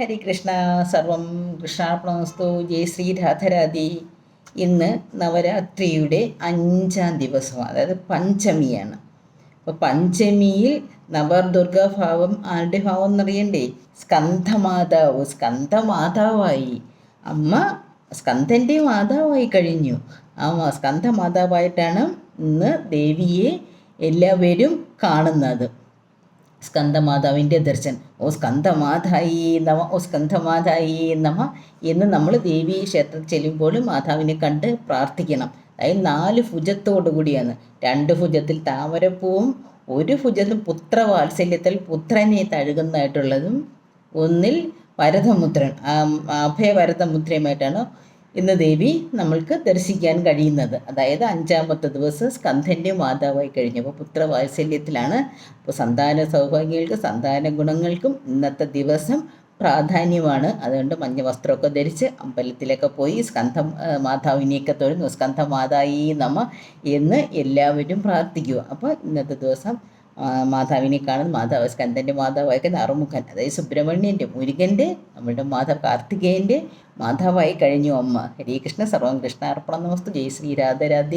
ഹരി കൃഷ്ണ സർവം കൃഷ്ണാർപ്പണമസ്തു ജയ് ശ്രീ രാധരാധി. ഇന്ന് നവരാത്രിയുടെ അഞ്ചാം ദിവസം അതായത് പഞ്ചമിയാണ്. അപ്പോൾ പഞ്ചമിയിൽ നവദുർഗ ഭാവം ആരുടെ ഭാവം എന്നറിയണ്ടേ? സ്കന്ധമാതാവ് സ്കന്ധമാതാവായി. അമ്മ സ്കന്ധന്റെ മാതാവായി കഴിഞ്ഞു. ആ സ്കന്ധമാതാവായിട്ടാണ് ഇന്ന് ദേവിയെ എല്ലാവരും കാണുന്നത്. സ്കന്ധമാതാവിന്റെ ദർശനം ഓ സ്കന്ധമാതായി നമ ഓ സ്കന്ധമാതായി നമ എന്ന് നമ്മൾ ദേവീ ക്ഷേത്രത്തിൽ ചെല്ലുമ്പോൾ മാതാവിനെ കണ്ട് പ്രാർത്ഥിക്കണം. അതായത് നാല് ഭുജത്തോടു കൂടിയാണ്. രണ്ട് ഭുജത്തിൽ താമരപ്പൂവും ഒരു ഭുജത്തിൽ പുത്രവാത്സല്യത്തിൽ പുത്രനെ തഴുകുന്നതായിട്ടുള്ളതും ഒന്നിൽ വരദമുദ്രൻ അഭയവരദമുദ്രയുമായിട്ടാണ് ഇന്ന് ദേവി നമ്മൾക്ക് ദർശിക്കാൻ കഴിയുന്നത്. അതായത് അഞ്ചാമത്തെ ദിവസം സ്കന്ധന്റെ മാതാവായി കഴിഞ്ഞപ്പോൾ പുത്രവാത്സല്യത്തിലാണ്. അപ്പോൾ സന്താന സൗഭാഗ്യങ്ങൾക്ക് സന്താന ഗുണങ്ങൾക്കും ഇന്നത്തെ ദിവസം പ്രാധാന്യമാണ്. അതുകൊണ്ട് മഞ്ഞ വസ്ത്രമൊക്കെ ധരിച്ച് അമ്പലത്തിലൊക്കെ പോയി സ്കന്ധ മാതാവിനെയൊക്കെ തൊഴുന്നു. സ്കന്ധ മാതായി നമ എന്ന് എല്ലാവരും പ്രാർത്ഥിക്കുക. അപ്പോൾ ഇന്നത്തെ ദിവസം മാതാവിനെ കാണുന്നു മാതാവ് സ്കന്ദന്റെ മാതാവായൊക്കെ അറുമുഖൻ അതായത് സുബ്രഹ്മണ്യന്റെ മുരുകന്റെ നമ്മുടെ മാതാവ് കാർത്തികേയന്റെ മാതാവായി കഴിഞ്ഞു അമ്മ. ഹരേ കൃഷ്ണ സർവം കൃഷ്ണ അർപ്പണം നമസ്തു. ജയ് ശ്രീ രാധരാധേ